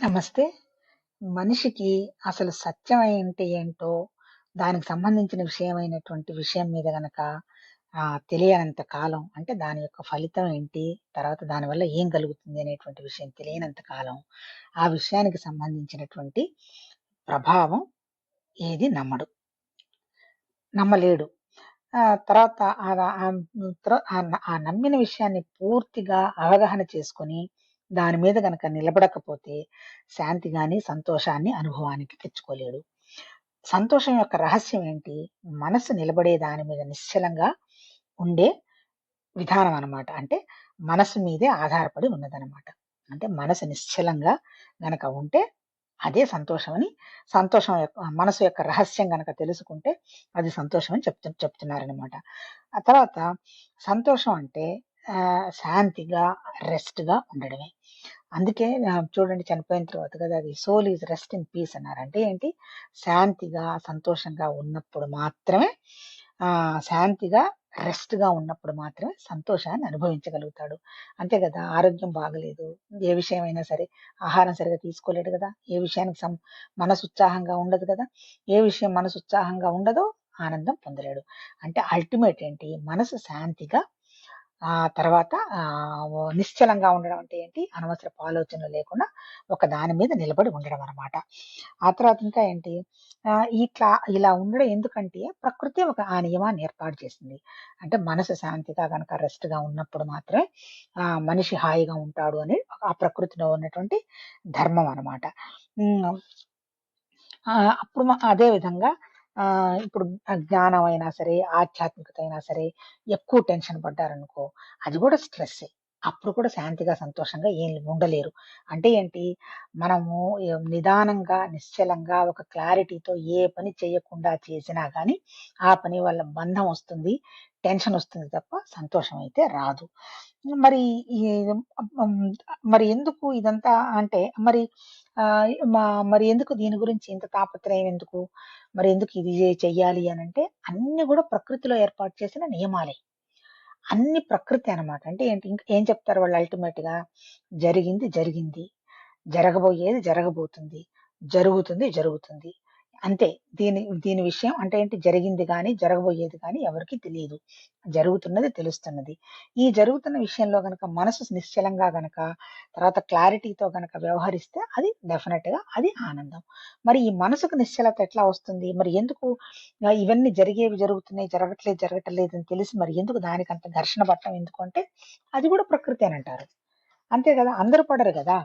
నమస్తే. మనిషికి అసలు సత్యం అంటే ఏంటో, దానికి సంబంధించిన విషయమైనటువంటి విషయం మీద గనక తెలియనంత కాలం అంటే దాని యొక్క ఫలితం ఏంటి? తర్వాత దానివల్ల ఏం కలుగుతుంది అనేటువంటి విషయం తెలియనంత కాలం, ఆ విషయానికి సంబంధించినటువంటి ప్రభావం ఏది నమ్మడు. నమ్మలేడు. తర్వాత ఆహ్, ఆ ఆ నమ్మిన విషయాన్ని పూర్తిగా అవగాహన చేసుకొని, దాని మీద గనక నిలబడకపోతే శాంతి గాని, సంతోషాన్ని అనుభవానికి తెచ్చుకోలేడు. సంతోషం యొక్క రహస్యం ఏంటి? మనసు నిలబడే దాని మీద నిశ్చలంగా ఉండే విధానం అనమాట అంటే మనసు మీదే ఆధారపడి ఉన్నదనమాట అంటే మనసు నిశ్చలంగా గనక ఉంటే అదే సంతోషమని సంతోషం యొక్క మనసు యొక్క రహస్యం గనక తెలుసుకుంటే అది సంతోషం అని చెప్తు చెప్తున్నారనమాట. ఆ తర్వాత సంతోషం అంటే శాంతిగా, రెస్ట్‌గా ఉండడమే. అందుకే చూడండి చనిపోయిన తర్వాత కదా అది soul is rest in peace అన్నారు. అంటే ఏంటి? శాంతిగా, సంతోషంగా ఉన్నప్పుడు మాత్రమే శాంతిగా, రెస్ట్‌గా ఉన్నప్పుడు మాత్రమే సంతోషాన్ని అనుభవించగలుగుతాడు. అంతే కదా! ఆరోగ్యం బాగలేదు. ఏ విషయమైనా సరే ఆహారం సరిగ్గా తీసుకోలేడు కదా! ఏ విషయానికి సం మనసు ఉత్సాహంగా ఉండదు కదా! ఏ విషయం మనసు ఉత్సాహంగా ఉండదో ఆనందం పొందలేడు. అంటే అల్టిమేట్ ఏంటి? మనసు శాంతిగా ఆ తర్వాత నిశ్చలంగా ఉండడం అంటే ఏంటి? అనవసరపు ఆలోచనలు లేకుండా ఒక దాని మీద నిలబడి ఉండడం అనమాట ఆ తర్వాత ఇంకా ఏంటి? ఇట్లా ఇలా ఉండడం ఎందుకంటే ప్రకృతి ఒక ఆ నియమాన్ని ఏర్పాటు చేసింది. అంటే మనసు శాంతిగా కనుక రెస్ట్‌గా ఉన్నప్పుడు మాత్రమే ఆ మనిషి హాయిగా ఉంటాడు అని ఆ ప్రకృతిలో ఉన్నటువంటి ధర్మం అనమాట అప్పుడు అదే విధంగా ఇప్పుడు జ్ఞానం అయినా సరే, ఆధ్యాత్మికత అయినా సరే, ఎక్కువ టెన్షన్ పడ్డారనుకో, అది కూడా స్ట్రెస్సే. అప్పుడు కూడా శాంతిగా, సంతోషంగా ఏం ఉండలేరు. అంటే ఏంటి? మనము నిదానంగా, నిశ్చలంగా ఒక క్లారిటీతో ఏ పని చేయకుండా చేసినా కానీ ఆ పని వల్ల బంధం వస్తుంది, టెన్షన్ వస్తుంది తప్ప సంతోషం అయితే రాదు. మరి మరి ఎందుకు ఇదంతా అంటే మరి ఆహ్, మా మరి ఎందుకు దీని గురించి ఇంత తాపత్రయం ఎందుకు? మరి ఎందుకు ఇది చెయ్యాలి అనంటే, అన్నీ గూడా ప్రకృతిలో ఏర్పాటు చేసిన నియమాలే. అన్ని ప్రకృతి అన్నమాట. అంటే ఏంటి? ఇంక ఏం చెప్తారు వాళ్ళు అల్టిమేట్‌గా? జరిగింది జరిగింది. జరగబోయేది జరగబోతుంది. జరుగుతుంది జరుగుతుంది. అంతే. దీని దీని విషయం అంటే ఏంటి? జరిగింది కానీ జరగబోయేది కానీ ఎవరికీ తెలియదు జరుగుతున్నది తెలుస్తున్నది. ఈ జరుగుతున్న విషయంలో గనక మనసు నిశ్చలంగా గనక, తర్వాత క్లారిటీతో గనక వ్యవహరిస్తే అది డెఫినెట్‌గా అది ఆనందం. మరి ఈ మనసుకు నిశ్చలత ఎట్లా వస్తుంది? మరి ఎందుకు ఇవన్నీ జరిగేవి జరుగుతున్నాయి, జరగట్లేదు జరగట్లేదు అని తెలిసి మరి ఎందుకు దానికంత ఘర్షణ పట్టడం ఎందుకు అంటే, అది కూడా ప్రకృతే అని అంటారు అంతే కదా అందరూ పడరు కదా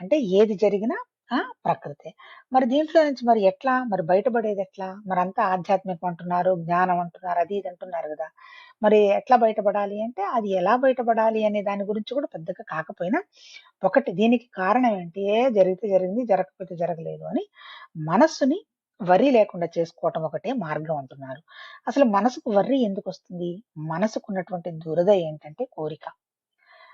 అంటే ఏది జరిగినా ఆ! ప్రకృతే. మరి దీంట్లో నుంచి మరి ఎట్లా? మరి బయటపడేది ఎట్లా మరి మరంతా ఆధ్యాత్మికం అంటున్నారు, జ్ఞానం అంటున్నారు, అది ఇది అంటున్నారు గదా! మరి ఎట్లా బయటపడాలి అంటే, అది ఎలా బయటపడాలి అనే దాని గురించి కూడా పెద్దగా కాకపోయినా, ఒకటి దీనికి కారణం ఏంటి? ఏ జరిగితే జరిగింది, జరగకపోతే జరగలేదు అని మనస్సుని వర్రీ లేకుండా చేసుకోవటం ఒకటే మార్గం అంటున్నారు. అసలు మనసుకు వర్రీ ఎందుకొస్తుంది? మనసుకున్నటువంటి దురద ఏంటంటే కోరిక.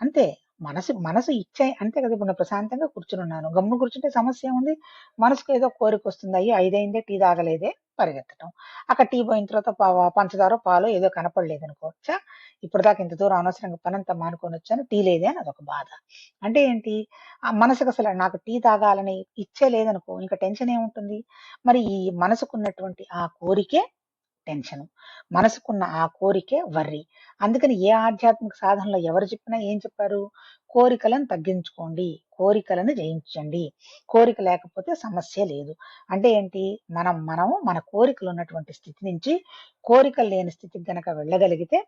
అంతే. మనసు మనసు ఇచ్చే అంతే కదా! ఇప్పుడు నేను ప్రశాంతంగా కూర్చొనున్నాను. గమ్మున కూర్చుంటే సమస్య ఏముంది? మనసుకు ఏదో కోరిక వస్తుంది అయ్యి ఐదైందే టీ తాగలేదే పరిగెత్తటం. అక్కడ టీ పోయిన తర్వాత పంచదార పంచదారో, ఏదో ఏదో కనపడలేదనుకో, ఇప్పుడు దాకా ఇంత దూరం అనవసరంగా పనంతా మానుకొనొచ్చాను. టీ లేదే అని అదొక బాధ. అంటే ఏంటి? ఆ అసలు నాకు టీ తాగాలని ఇచ్చే లేదనుకో, ఇంక టెన్షన్ ఏముంటుంది? మరి ఈ మనసుకున్నటువంటి ఆ కోరికే టెన్షను. మనసుకున్న ఆ కోరికే వర్రి అందుకని ఏ ఆధ్యాత్మిక సాధనలో ఎవరు చెప్పినా ఏం చెప్పారు? కోరికలను తగ్గించుకోండి. కోరికలను జయించండి. కోరిక లేకపోతే సమస్య లేదు. అంటే ఏంటి? మనం మనము మన కోరికలు ఉన్నటువంటి స్థితి నుంచి కోరికలు లేని స్థితికి గనక వెళ్ళగలిగితే,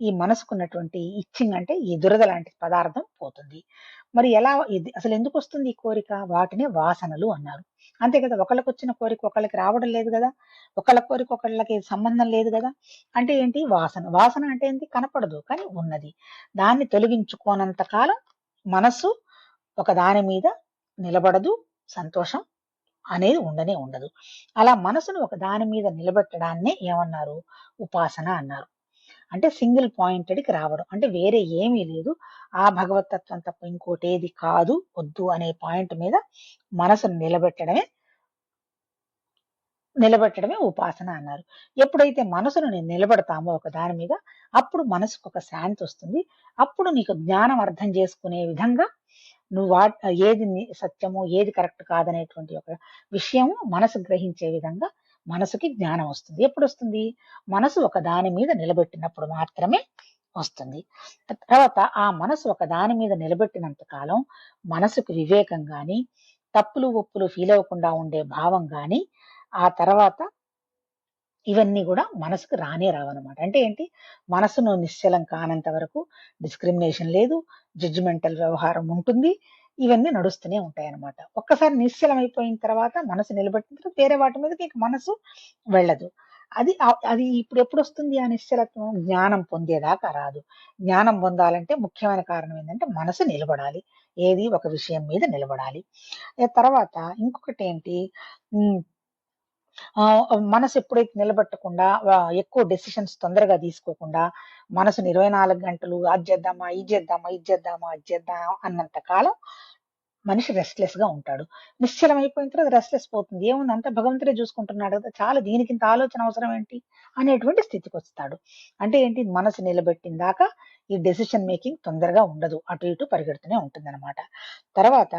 ఈ మనసుకున్నటువంటి ఇచ్చింగ్ అంటే ఈ దురద లాంటి పదార్థం పోతుంది. మరి ఎలా ఇది వస్తుంది ఈ కోరిక? వాటినే వాసనలు అన్నారు. అంతే కదా! ఒకళ్ళకొచ్చిన కోరిక ఒకళ్ళకి రావడం లేదు కదా ఒకళ్ళ కోరిక ఒకళ్ళకి సంబంధం లేదు కదా అంటే ఏంటి? వాసన. వాసన అంటే ఏంటి? కనపడదు. కానీ ఉన్నది. దాన్ని తొలగించుకోనంత కాలం మనస్సు ఒక దాని మీద నిలబడదు. సంతోషం అనేది ఉండనే ఉండదు. అలా మనసును ఒక దాని మీద నిలబెట్టడాన్నే ఏమన్నారు? ఉపాసన అన్నారు. అంటే సింగిల్ పాయింటెడ్‌కి రావడం. అంటే వేరే ఏమీ లేదు. ఆ భగవత్ తత్వం తప్ప ఇంకోటేది కాదు, వద్దు అనే పాయింట్ మీద మనసును నిలబెట్టడమే నిలబెట్టడమే ఉపాసన అన్నారు. ఎప్పుడైతే మనసును నేను నిలబెడతామో ఒక దాని మీద, అప్పుడు మనసుకు ఒక శాంతి వస్తుంది అప్పుడు నీకు జ్ఞానం అర్థం చేసుకునే విధంగా నువ్వు వా ఏది సత్యము ఏది కరెక్ట్ కాదనేటువంటి ఒక విషయము మనసు గ్రహించే విధంగా మనసుకి జ్ఞానం వస్తుంది. ఎప్పుడు వస్తుంది మనసు ఒక దాని మీద నిలబెట్టినప్పుడు మాత్రమే వస్తుంది. తర్వాత ఆ మనసు ఒక దాని మీద నిలబెట్టినంత కాలం మనసుకు వివేకం కానీ తప్పులు ఒప్పులు ఫీల్ అవ్వకుండా ఉండే భావం కానీ ఆ తర్వాత ఇవన్నీ కూడా మనసుకు రానే రావన్నమాట. అంటే ఏంటి? మనసును నిశ్చలం కానంత వరకు డిస్క్రిమినేషన్ లేదు జడ్జిమెంటల్ వ్యవహారం ఉంటుంది. ఇవన్నీ నడుస్తూనే ఉంటాయి అన్నమాట ఒక్కసారి నిశ్చలం అయిపోయిన తర్వాత మనసు నిలబెట్టిన తర్వాత వేరే వాటి మీదకి మీకు మనసు వెళ్ళదు. అది అది ఇప్పుడు ఎప్పుడు వస్తుంది ఆ నిశ్చలత్వం? జ్ఞానం పొందేదాకా రాదు. జ్ఞానం పొందాలంటే ముఖ్యమైన కారణం ఏంటంటే మనసు నిలబడాలి. ఏది ఒక విషయం మీద నిలబడాలి. తర్వాత ఇంకొకటి ఏంటి మనసు ఎప్పుడైతే నిలబెట్టకుండా ఎక్కువ డెసిషన్స్ తొందరగా తీసుకోకుండా మనసుని ఇరవై నాలుగు గంటలు అది చేద్దామా ఇది చేద్దామా ఇది చేద్దామా అది చేద్దామా అన్నంత కాలం మనిషి రెస్ట్లెస్గా ఉంటాడు. నిశ్చలం అయిపోయిన తర్వాత రెస్ట్లెస్ పోతుంది. ఏముంది? అంతా భగవంతుడే చూసుకుంటున్నాడు కదా చాలా దీనికి ఇంత ఆలోచన అవసరం ఏంటి? అనేటువంటి స్థితికి వస్తాడు. అంటే ఏంటి? మనసు నిలబెట్టిన దాకా ఈ డెసిషన్ మేకింగ్ తొందరగా ఉండదు. అటు ఇటు పరిగెడుతూనే ఉంటుంది తర్వాత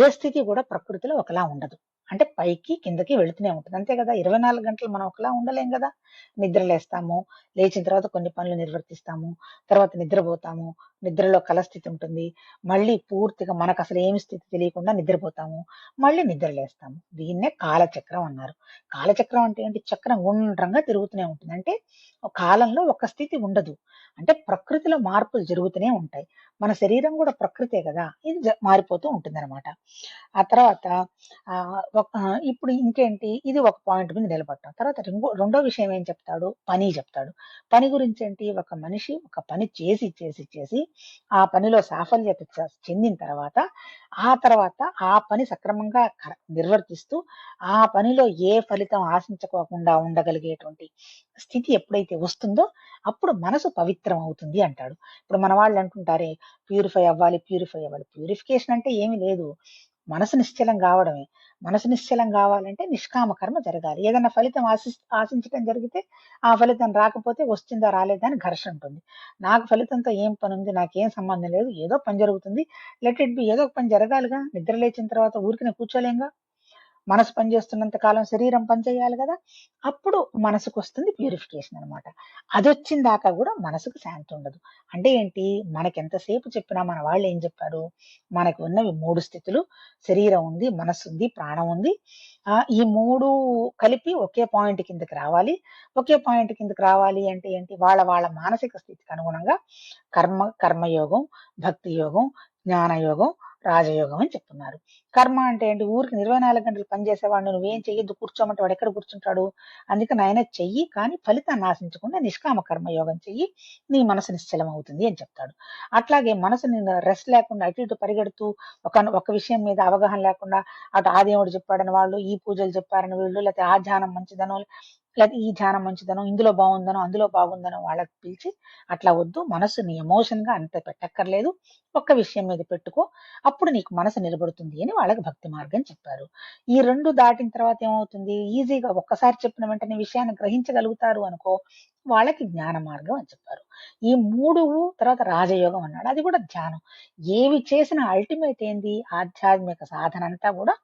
ఏ స్థితి కూడా ప్రకృతిలో ఒకలా ఉండదు. అంటే పైకి కిందకి వెళుతూనే ఉంటుంది. అంతే కదా ఇరవై నాలుగు గంటలు మనం ఒకలా ఉండలేం కదా. నిద్ర లేస్తాము లేచిన తర్వాత కొన్ని పనులు నిర్వర్తిస్తాము తర్వాత నిద్రపోతాము నిద్రలో కలస్థితి ఉంటుంది మళ్ళీ పూర్తిగా మనకు అసలు ఏమి స్థితి తెలియకుండా నిద్రపోతాము. మళ్ళీ నిద్రలేస్తాము. దీన్నే కాలచక్రం అన్నారు. కాలచక్రం అంటే ఏంటి? చక్రం గుండ్రంగా తిరుగుతూనే ఉంటుంది. అంటే ఒక కాలంలో ఒక స్థితి ఉండదు. అంటే ప్రకృతిలో మార్పులు జరుగుతూనే ఉంటాయి. మన శరీరం కూడా ప్రకృతే కదా. ఇది జ- మారిపోతూ ఉంటుంది అనమాట ఆ తర్వాత ఒక- ఇప్పుడు ఇంకేంటి? ఇది ఒక పాయింట్ మీద నిలబడటం తర్వాత రెండో విషయం ఏం చెప్తాడు? పని చెప్తాడు. పని గురించి ఏంటి? ఒక మనిషి ఒక పని చేసి చేసి చేసి ఆ పనిలో సాఫల్యత చెందిన తర్వాత ఆ తర్వాత ఆ పని సక్రమంగా నిర్వర్తిస్తూ ఆ పనిలో ఏ ఫలితం ఆశించకోకుండా ఉండగలిగేటువంటి స్థితి ఎప్పుడైతే వస్తుందో అప్పుడు మనసు పవిత్రం అవుతుంది అంటాడు. ఇప్పుడు మన వాళ్ళు అంటుంటారే ప్యూరిఫై అవ్వాలి ప్యూరిఫై అవ్వాలి. ప్యూరిఫికేషన్ అంటే ఏమీ లేదు. మనసు నిశ్చలం కావడమే. మనసు నిశ్చలం కావాలంటే నిష్కామ కర్మ జరగాలి. ఏదైనా ఫలితం ఆశి ఆశించడం జరిగితే ఆ ఫలితం రాకపోతే వస్తుందా రాలేదా అని ఘర్షణ ఉంటుంది. నాకు ఫలితంతో ఏం పని ఉంది నాకేం సంబంధం లేదు ఏదో పని జరుగుతుంది. లెట్ ఇట్ బి ఏదో ఒక పని జరగాలిగా. నిద్ర లేచిన తర్వాత ఊరికి కూర్చోలేంగా? మనసు పనిచేస్తున్నంత కాలం శరీరం పనిచేయాలి కదా అప్పుడు మనసుకు వస్తుంది ప్యూరిఫికేషన్ అనమాట అది వచ్చిన దాకా కూడా మనసుకు శాంతి ఉండదు. అంటే ఏంటి? మనకి ఎంతసేపు చెప్పినా మన వాళ్ళు ఏం చెప్పారు? మనకు ఉన్నవి మూడు స్థితులు. శరీరం ఉంది మనసు ఉంది ప్రాణం ఉంది. ఆ ఈ మూడు కలిపి ఒకే పాయింట్ కిందకి రావాలి. ఒకే పాయింట్ కిందకి రావాలి అంటే ఏంటి? వాళ్ళ వాళ్ళ మానసిక స్థితికి అనుగుణంగా కర్మ కర్మయోగం భక్తి యోగం జ్ఞానయోగం రాజయోగం అని చెప్తున్నారు. కర్మ అంటే ఏంటి? ఊరికి ఇరవై నాలుగు గంటలు నువ్వు నువ్వేం చెయ్యొద్దు కూర్చోమంటే వాడు ఎక్కడ కూర్చుంటాడు? అందుకని ఆయన చెయ్యి కానీ ఫలితాన్ని ఆశించకుండా నిష్కామ కర్మయోగం చెయ్యి. నీ మనసు నిశ్చలం అవుతుంది అని చెప్తాడు. అట్లాగే మనసుని రెస్ట్ లేకుండా అటు ఇటు పరిగెడుతూ ఒక ఒక విషయం మీద అవగాహన లేకుండా అటు ఆ దేవుడు చెప్పాడని వాళ్ళు ఈ పూజలు చెప్పారని వీళ్ళు లేకపోతే ఆ ధ్యానం మంచిదనో లేదా ఈ ధ్యానం మంచిదనో ఇందులో బాగుందనో అందులో బాగుందనో వాళ్ళకి పిలిచి అట్లా వద్దు. మనసుని ఎమోషన్గా అంత పెట్టక్కర్లేదు. ఒక్క విషయం మీద పెట్టుకో. అప్పుడు నీకు మనసు నిలబడుతుంది అని వాళ్ళకి భక్తి మార్గం చెప్పారు. ఈ రెండు దాటిన తర్వాత ఏమవుతుంది? ఈజీగా ఒక్కసారి చెప్పిన వెంటనే విషయాన్ని గ్రహించగలుగుతారు అనుకో వాళ్ళకి జ్ఞాన మార్గం అని చెప్పారు. ఈ మూడు తర్వాత రాజయోగం అన్నాడు. అది కూడా ధ్యానం. ఏవి చేసిన అల్టిమేట్ ఏంది? ఆధ్యాత్మిక సాధన అంతా కూడా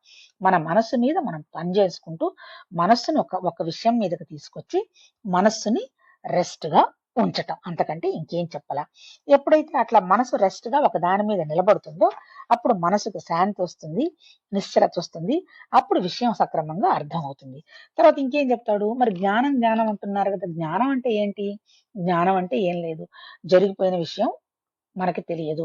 మన మనస్సు మీద మనం పని చేసుకుంటూ మనస్సును ఒక ఒక విషయం మీదకి తీసుకొచ్చి మనస్సుని రెస్ట్గా ఉంచటం. అంతకంటే ఇంకేం చెప్పాలా? ఎప్పుడైతే అట్లా మనసు రెస్ట్గా ఒక దాని మీద నిలబడుతుందో అప్పుడు మనసుకు శాంతి వస్తుంది నిశ్చలత వస్తుంది అప్పుడు విషయం సక్రమంగా అర్థం అవుతుంది తర్వాత ఇంకేం చెప్తాడు? మరి జ్ఞానం జ్ఞానం అంటున్నారు కదా జ్ఞానం అంటే ఏంటి? జ్ఞానం అంటే ఏం లేదు. జరిగిపోయిన విషయం మనకి తెలియదు.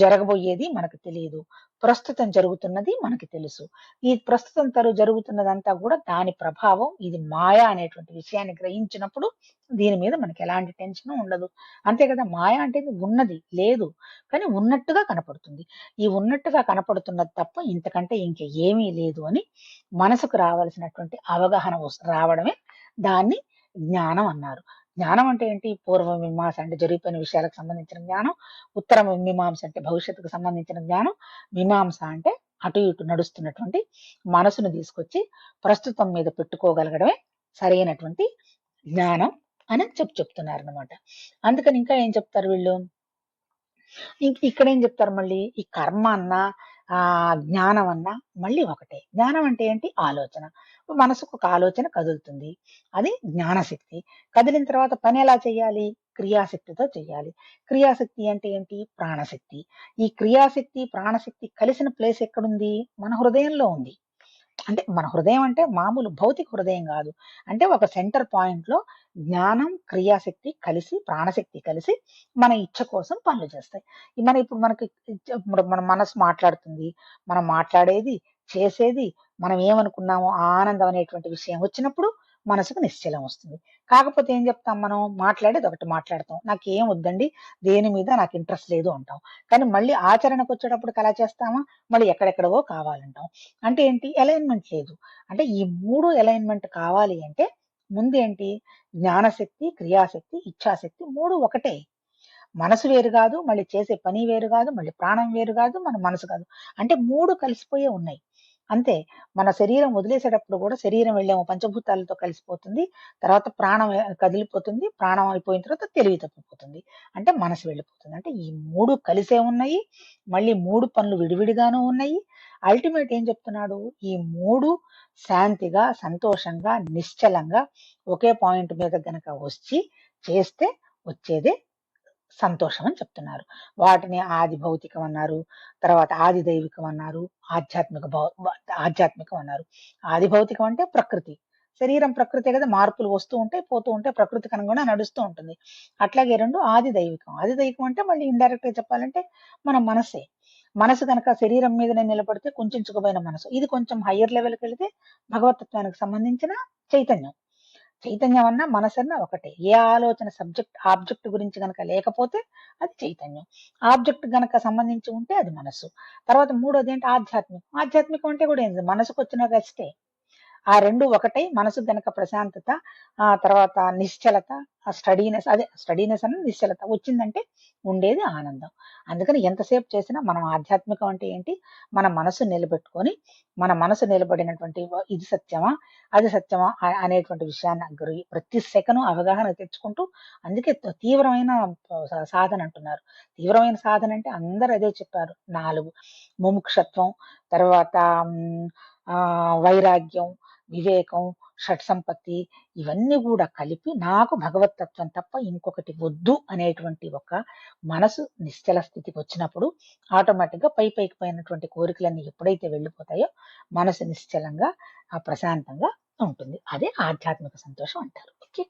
జరగబోయేది మనకు తెలియదు. ప్రస్తుతం జరుగుతున్నది మనకి తెలుసు. ఈ ప్రస్తుతం తరు జరుగుతున్నదంతా కూడా దాని ప్రభావం ఇది మాయా అనేటువంటి విషయాన్ని గ్రహించినప్పుడు దీని మీద మనకి ఎలాంటి టెన్షన్ ఉండదు. అంతే కదా మాయా అంటే ఇది ఉన్నది లేదు కానీ ఉన్నట్టుగా కనపడుతుంది. ఈ ఉన్నట్టుగా కనపడుతున్నది తప్ప ఇంతకంటే ఇంక ఏమీ లేదు అని మనసుకు రావాల్సినటువంటి అవగాహన రావడమే దాన్ని జ్ఞానం అన్నారు. జ్ఞానం అంటే ఏంటి? పూర్వ మీమాంస అంటే జరిగిపోయిన విషయాలకు సంబంధించిన జ్ఞానం ఉత్తర మీమాంస అంటే భవిష్యత్తుకు సంబంధించిన జ్ఞానం మీమాంస అంటే అటు ఇటు నడుస్తున్నటువంటి మనసును తీసుకొచ్చి ప్రస్తుతం మీద పెట్టుకోగలగడమే సరైనటువంటి జ్ఞానం అని చెప్పు చెప్తున్నారు అనమాట అందుకని ఇంకా ఏం చెప్తారు వీళ్ళు? ఇంక ఇక్కడ ఏం చెప్తారు మళ్ళీ? ఈ కర్మ అన్నా ఆ జ్ఞానం అన్న మళ్ళీ ఒకటే. జ్ఞానం అంటే ఏంటి? ఆలోచన. మనసుకు ఒక ఆలోచన కదులుతుంది. అది జ్ఞానశక్తి. కదిలిన తర్వాత పని ఎలా చేయాలి? క్రియాశక్తితో చేయాలి. క్రియాశక్తి అంటే ఏంటి? ప్రాణశక్తి. ఈ క్రియాశక్తి ప్రాణశక్తి కలిసిన ప్లేస్ ఎక్కడుంది? మన హృదయంలో ఉంది. అంటే మన హృదయం అంటే మామూలు భౌతిక హృదయం కాదు. అంటే ఒక సెంటర్ పాయింట్లో జ్ఞానం క్రియాశక్తి కలిసి ప్రాణశక్తి కలిసి మన ఇచ్చ కోసం పనులు చేస్తాయి. మన ఇప్పుడు మనకి ఇప్పుడు మన మనసు మాట్లాడుతుంది మనం మాట్లాడేది చేసేది మనం ఏమనుకున్నామో ఆనందం అనేటువంటి విషయం వచ్చినప్పుడు మనసుకు నిశ్చలం వస్తుంది. కాకపోతే ఏం చెప్తాం మనం? మాట్లాడేది ఒకటి మాట్లాడతాం. నాకు ఏం వద్దండి? దేని మీద నాకు ఇంట్రెస్ట్ లేదు అంటాం. కానీ మళ్ళీ ఆచరణకు వచ్చేటప్పుడు అలా చేస్తామా? మళ్ళీ ఎక్కడెక్కడవో కావాలంటాం. అంటే ఏంటి? అలైన్మెంట్ లేదు. అంటే ఈ మూడు అలైన్మెంట్ కావాలి అంటే ముందు ఏంటి? జ్ఞానశక్తి క్రియాశక్తి ఇచ్ఛాశక్తి మూడు ఒకటే. మనసు వేరు కాదు మళ్ళీ చేసే పని వేరు కాదు మళ్ళీ ప్రాణం వేరు కాదు మన మనసు కాదు. అంటే మూడు కలిసిపోయే ఉన్నాయి. అంతే. మన శరీరం వదిలేసేటప్పుడు కూడా శరీరం వెళ్ళేమో పంచభూతాలతో కలిసిపోతుంది. తర్వాత ప్రాణం కదిలిపోతుంది. ప్రాణం అయిపోయిన తర్వాత తెలివి తప్పిపోతుంది. అంటే మనసు వెళ్ళిపోతుంది. అంటే ఈ మూడు కలిసే ఉన్నాయి. మళ్ళీ మూడు పనులు విడివిడిగానూ ఉన్నాయి. అల్టిమేట్ ఏం చెప్తున్నాడు? ఈ మూడు శాంతిగా సంతోషంగా నిశ్చలంగా ఒకే పాయింట్ మీద గనక వచ్చి చేస్తే వచ్చేదే సంతోషం అని చెప్తున్నారు. వాటిని ఆది భౌతికం అన్నారు తర్వాత ఆది దైవికం అన్నారు ఆధ్యాత్మిక భౌ- ఆధ్యాత్మికం అన్నారు ఆది భౌతికం అంటే ప్రకృతి. శరీరం ప్రకృతే కదా మార్పులు వస్తూ ఉంటాయి పోతూ ఉంటాయి ప్రకృతికి అనుగుణంగా నడుస్తూ ఉంటుంది. అట్లాగే రెండు ఆది దైవికం ఆది దైవికం అంటే మళ్ళీ ఇండైరెక్ట్గా చెప్పాలంటే మన మనసే. మనసు కనుక శరీరం మీదనే నిలబడితే కుంచుకుపోయిన మనసు. ఇది కొంచెం హయ్యర్ లెవెల్కి వెళితే భగవతత్వానికి సంబంధించిన చైతన్యం. చైతన్యం అన్న మనసన్న ఒకటే. ఏ ఆలోచన సబ్జెక్ట్ ఆబ్జెక్ట్ గురించి గనక లేకపోతే అది చైతన్యం. ఆబ్జెక్ట్ గనక సంబంధించి ఉంటే అది మనసు. తర్వాత మూడోది ఏంటి? ఆధ్యాత్మికం. ఆధ్యాత్మికం అంటే కూడా ఏంటి మనసుకు వచ్చిన రెస్టే. ఆ రెండు ఒకటే మనసు గనక ప్రశాంతత ఆ తర్వాత నిశ్చలత ఆ స్టడీనెస్ అదే స్టడీనెస్ అన్న నిశ్చలత. వచ్చిందంటే ఉండేది ఆనందం. అందుకని ఎంతసేపు చేసినా మనం ఆధ్యాత్మికం అంటే ఏంటి? మన మనసు నిలబెట్టుకొని మన మనసు నిలబడినటువంటి ఇది సత్యమా? అది సత్యమా? అనేటువంటి విషయాన్ని గురి ప్రతి సెకను అవగాహన తెచ్చుకుంటూ అందుకే తీవ్రమైన సాధన అంటున్నారు. తీవ్రమైన సాధన అంటే అందరు అదే చెప్పారు. నాలుగు ముముక్షత్వం తర్వాత వైరాగ్యం వివేకం షట్ సంపత్తి ఇవన్నీ కూడా కలిపి నాకు భగవతత్వం తప్ప ఇంకొకటి వద్దు అనేటువంటి ఒక మనసు నిశ్చల స్థితికి వచ్చినప్పుడు ఆటోమేటిక్గా పై పైకి పోయినటువంటి కోరికలన్నీ ఎప్పుడైతే వెళ్ళిపోతాయో మనసు నిశ్చలంగా ఆ ప్రశాంతంగా ఉంటుంది. అదే ఆధ్యాత్మిక సంతోషం అంటారు. ఓకే?